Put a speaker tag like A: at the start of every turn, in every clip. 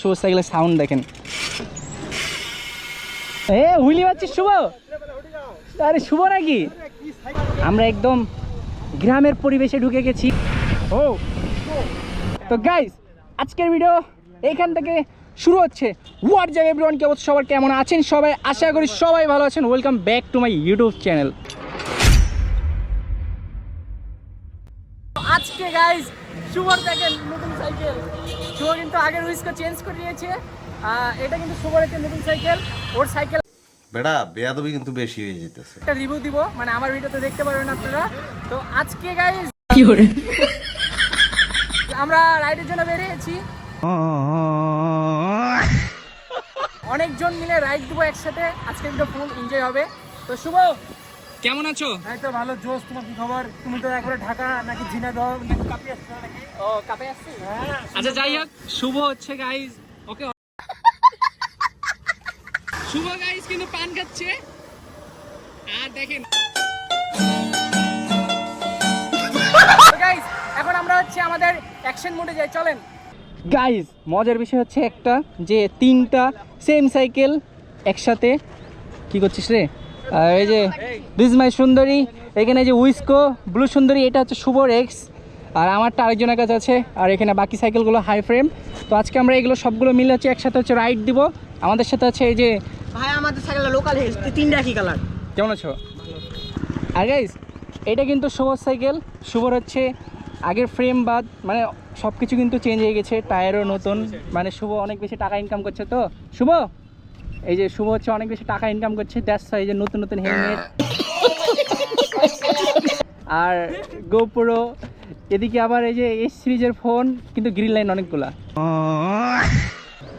A: শুভ সাইকেলের সাউন্ড দেখেন। হুইলি পাচ্ছিস শুভ? আরে, শুভ নাকি? আমরা একদম গ্রামের পরিবেশে ঢুকে গেছি। ও। তো গাইস আজকের ভিডিও এখান থেকে শুরু হচ্ছে। হোয়াট জায়গায় এভরিওয়ান কি অবস্থা, সবার কেমন আছেন সবাই? আশা করি সবাই ভালো আছেন। Welcome back to my YouTube channel আজকে গাইস শুভর দেখেন নতুন সাইকেল শুভ কিন্তু আগের উইস্কো চেঞ্জ করে আহ, এটা কিন্তু একটা নতুন সাইকেল ওর সাইকেল
B: বেটা বেয়াদবি কিন্তু বেশি হয়ে যেতেছে।
A: একটা রিভিউ দিব মানে আমার ভিডিওতে দেখতে পারবেন আপনারা। তো আজকে গাইস আমরা রাইডের জন্য বেরিয়েছি। অনেকজন মিলে রাইড দিব একসাথে। আজকে কিন্তু ফুল এনজয় হবে। তো শুভ কেমন আছো?
C: এই তো ভালো জোস তোমার কি খবর? তুমি তো একবারে ঢাকা নাকি ঝিনাইদহ নাকি কাপিয়ে আসছো নাকি?
A: ও কাপে আসছি? আচ্ছা যাই হোক শুভ হচ্ছে গাইস ওকে শুভ গাইস কিন্তু পান খাচ্ছে। আর দেখেন গাইজ এখন আমরা হচ্ছে আমাদের অ্যাকশন মোডে যাই চলেন। গাইজ মজার বিষয় হচ্ছে একটা যে তিনটা সেম সাইকেল একসাথে কি করছিস রে? আর এই যে দিস মাই সুন্দরী এখানে যে উইস্কো ব্লু সুন্দরী এটা হচ্ছে শুভর এক্স আর আমারটা আরেকজনের কাছে আছে আর এখানে বাকি সাইকেলগুলো হাই ফ্রেম তো আজকে আমরা এগুলো সবগুলো মিলে হচ্ছে একসাথে হচ্ছে রাইড দিব। আমাদের সাথে আছে এই যে
C: ভাই আমাদের সাইকেলটা লোকাল তিনটা কি কালার
A: কেমন আছো? আর গাইজ এটা কিন্তু শুভর সাইকেল শুভর হচ্ছে আগের ফ্রেম বাদ মানে সব কিছু কিন্তু চেঞ্জ হয়ে গেছে টায়ারও নতুন মানে শুভ অনেক বেশি টাকা ইনকাম করছে তো। শুভ এই যে শুভ হচ্ছে, অনেক বেশি টাকা ইনকাম করছে দ্যাটস এই যে নতুন নতুন হেলমেট আর গোপ্রো এদিকে আবার এই যে এস সিরিজের ফোন কিন্তু গ্রিন লাইন অনেকগুলা।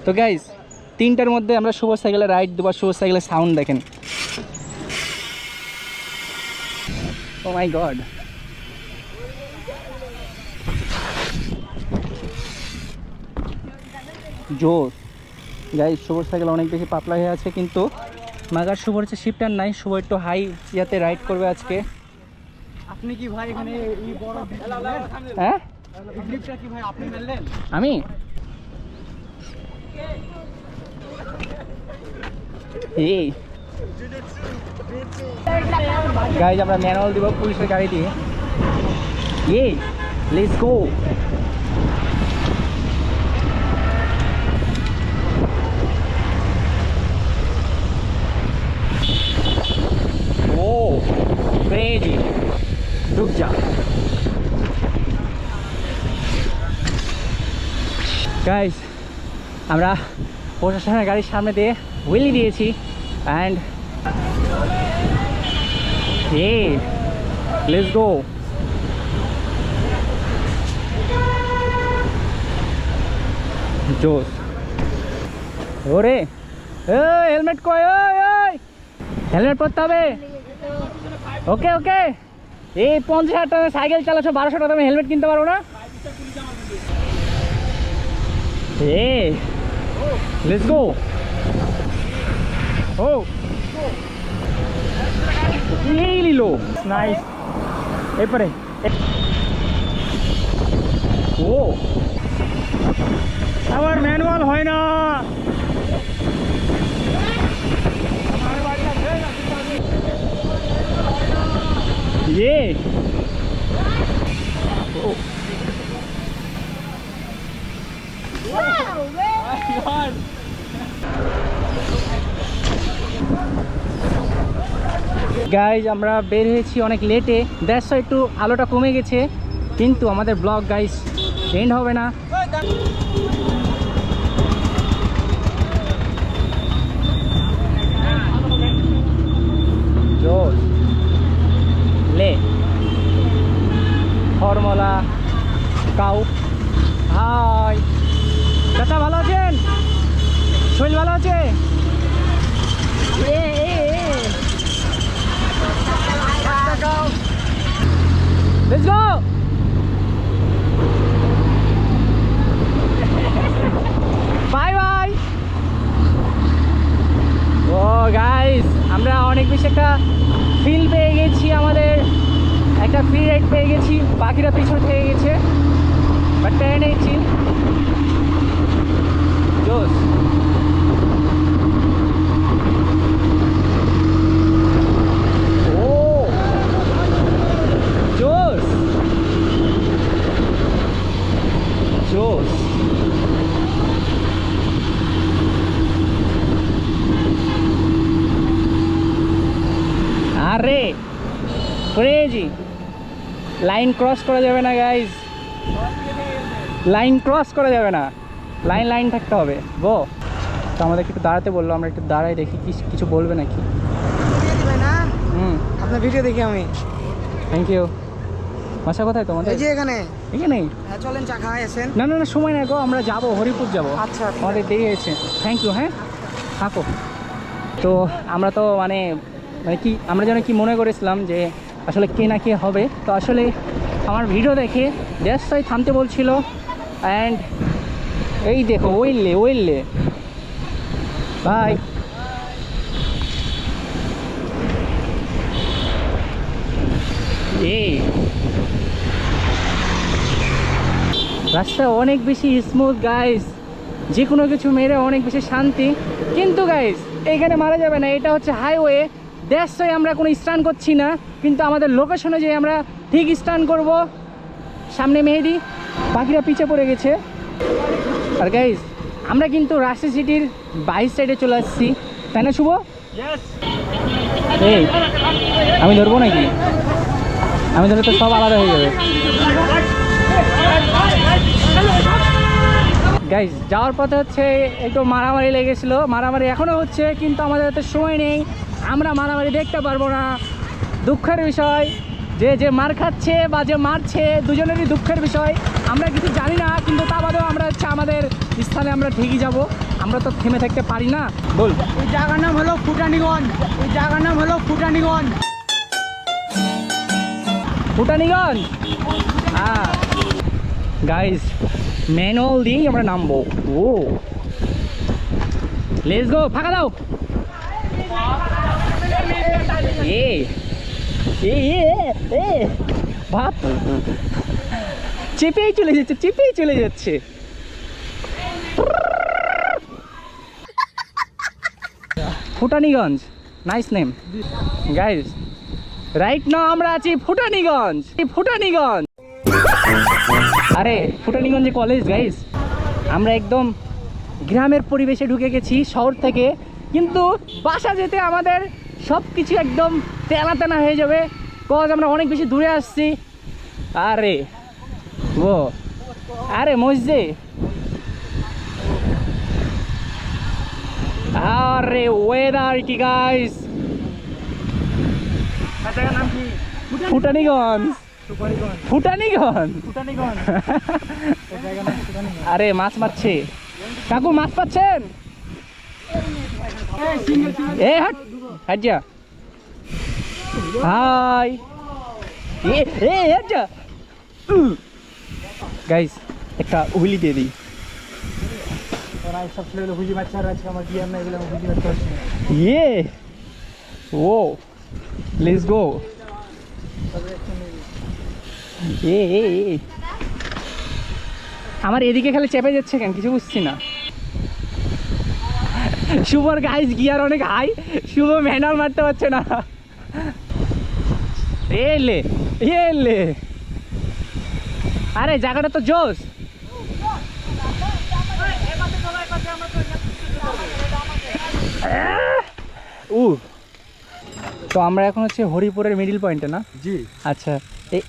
A: তো গাইজ তিনটার মধ্যে আমরা শুভ সাইকেলে রাইড দেবো শুভ সাইকেলের সাউন্ড দেখেন। ও মাই গড জোর। গাই শুভর সাইকেল অনেক বেশি পাতলা হয়ে আছে কিন্তু মাগার শুভর হচ্ছে শিফটার নাই শুভ একটু হাই ইয়াতে রাইড করবে আজকে।
C: আপনি কি ভাই এখানে এই বড়
A: হ্যাঁ
C: ভাই আপনি মেললেন?
A: আমি? এই। গাইজ আমরা ম্যানুয়াল দিব পুলিশের গাড়ি দিয়ে। এই লেটস গো ও ক্রেজি रुक जा গাইস আমরা প্রশাসনের গাড়ির সামনে দিয়ে হুইলি দিয়েছি অ্যান্ড এ লেটস গো জোস ওরে এ হেলমেট কই ওই ওই হেলমেট পরতে হবে ওকে ওকে। এই পঞ্চাশ হাজার টাকা সাইকেল চালাচ্ছ, বারোশো টাকা আমি হেলমেট কিনতে পারব না? এ গো ও। এই নাইস এরপরে ও। ম্যানুয়াল হয় না। ইয়ে। ও গাইজ আমরা বের হয়েছি অনেক লেটে দ্যাটস একটু আলোটা কমে গেছে। কিন্তু আমাদের ব্লগ গাইজ এন্ড হবে না জোর লে ফর্মুলা কাউ হাই চাচা ভালো আছেন শরীর ভালো আছে এ এ এ Let's go! বাই বাই ও গাইস আমরা অনেক বেশি একটা ফিল পেয়ে গেছি আমাদের একটা ফ্রি রাইড পেয়ে গেছি বাকিরা পিছনে থেকে গেছে। বাট পেয়ে নিয়েছি লাইন ক্রস করা যাবে না গাইজ লাইন ক্রস করা যাবে না। লাইন লাইন থাকতে হবে। গো তো আমাদেরকে একটু দাঁড়াতে বলল আমরা একটু দাঁড়াই দেখি কিছু বলবে নাকি।
D: না?
A: হুম।
D: আপনার ভিডিও দেখি আমি।
A: থ্যাংক ইউ বাসা কোথায় তোমাদের?
D: এই যে এখানে।
A: এখানেই
D: হ্যাঁ, চলেন চা খাই আসেন।
A: না না না সময় নাই গো আমরা যাব হরিপুর যাব।
D: আচ্ছা
A: আমাদের দেরি হয়েছে। থ্যাংক ইউ হ্যাঁ? থাকো। তো আমরা তো মানে মানে কি আমরা যেন কি মনে করেছিলাম যে আসলে কে না কে হবে। তো আসলে আমার ভিডিও দেখে দেশটাই থামতে বলছিল। অ্যান্ড এই দেখো ওইলে ওইলে বাই এই রাস্তা অনেক বেশি স্মুথ গাইস যে কোনো কিছু মেরে অনেক বেশি শান্তি। কিন্তু গাইস এইখানে মারা যাবে না। এটা হচ্ছে হাইওয়ে দেশই আমরা কোনো স্টান করছি না কিন্তু আমাদের লোকেশনে যে আমরা ঠিক স্টান করব। সামনে মেহেদি বাকিরা পিছে পড়ে গেছে। আর গাইস আমরা কিন্তু রাশি সিটির বাইশ সাইডে চলে আসছি। তাই না শুভ? এই আমি ধরবো নাকি? আমি ধরলে তো সব আলাদা হয়ে যাবে। গাইজ যাওয়ার পথে হচ্ছে একটু মারামারি লেগেছিলো। মারামারি এখনও হচ্ছে কিন্তু আমাদের হাতে সময় নেই। আমরা মারামারি দেখতে পারব না। দুঃখের বিষয় যে যে মার খাচ্ছে বা যে মারছে দুজনেরই দুঃখের বিষয়। আমরা কিছু জানি না কিন্তু তা বাদেও আমরা হচ্ছে আমাদের স্থানে আমরা ঠিকই যাব। আমরা তো থেমে থাকতে পারি না। বল।
D: এই জায়গার নাম হলো ফুটানিগঞ্জ ওই জায়গার নাম হলো ফুটানিগঞ্জ
A: ভুটানিগঞ্জ হ্যাঁ। গাইজ ম্যানুয়াল দিয়েই আমরা নামবো। ও। লেটস গো ফাঁকা দাও। এ চেপেই চলে যাচ্ছে, চেপেই চলে যাচ্ছে। Futaniganj nice name guys right now আমরা আছি ফুটানিগঞ্জ ফুটানিগঞ্জ। আরে, ফুটানিগঞ্জে কলেজ গাইস আমরা একদম গ্রামের পরিবেশে ঢুকে গেছি শহর থেকে, কিন্তু বাসা যেতে আমাদের সব কিছু একদম তেনা তেনা হয়ে যাবে। কজ আমরা অনেক বেশি দূরে আসছি। আরে ও আরে মসজে আরে ওয়েদার কি গাইস ফুটানিগঞ্জ। ফুটানিগঞ্জ। আরে মাছ মারছে। কাকু মাছ পাচ্ছেন? এ হাট। এ এ হাট যা গাইস একটা হুইলি দিয়ে দিই। ইয়ে। ও লেটস গো এ। আমার এদিকে খালি চেপে যাচ্ছে কেন? কিছু বুঝছি না। শুভর গাইস গিয়ার অনেক হাই শুভ ম্যানার মারতে পারছে না। এলে এলে। আরে জায়গাটা তো জোস। উ তো আমরা এখন হচ্ছে হরিপুরের মিডিল পয়েন্টে না?
C: জি।
A: আচ্ছা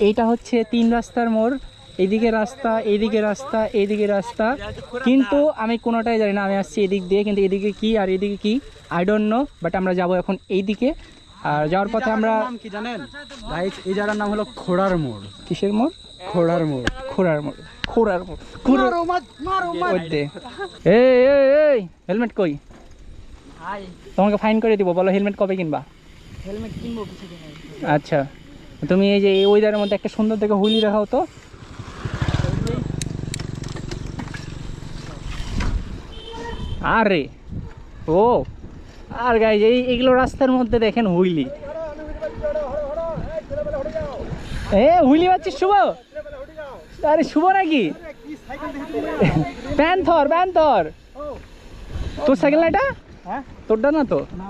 A: এইটা হচ্ছে তিন রাস্তার মোড়। এইদিকে রাস্তা এইদিকে রাস্তা এদিকে রাস্তা। কিন্তু আমি কোনোটাই জানি না আমি আসছি এদিক দিয়ে কিন্তু এদিকে কি আর এদিকে কি আই ডোন্ট নো বাট আমরা যাব এখন এইদিকে। আর যাওয়ার পথে আমরা
C: কি জানেন? ভাই এই জায়গার নাম হলো খোড়ার মোড়।
A: কিসের মোড়?
C: খোড়ার মোড়।
A: খোড়ার মোড়। খোড়ার মোড়। খোড়ার মধ্যে এই এই এই হেলমেট কই? তোমাকে ফাইন করে দিব বলো হেলমেট কবে কিনবা?
D: হেলমেট কিনবো
A: আচ্ছা। তুমি এই যে এই ওয়েদারের মধ্যে একটা সুন্দর দেখে হুইলি দেখাও তো। আরে ও। আর গাইজ এই এগুলো রাস্তার মধ্যে দেখেন হুইলি। এ হুইলি পাচ্ছিস শুভ? আরে শুভ নাকি? Panther panther. তোর সাইকেল না এটা?
C: হ্যাঁ?
A: তোরটা না তো?
C: না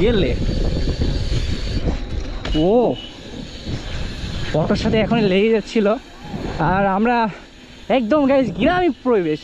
A: গেলে ও। অটোর সাথে এখন লেগে যাচ্ছিল। আর আমরা একদম গাইজ গ্রামীণ পরিবেশ।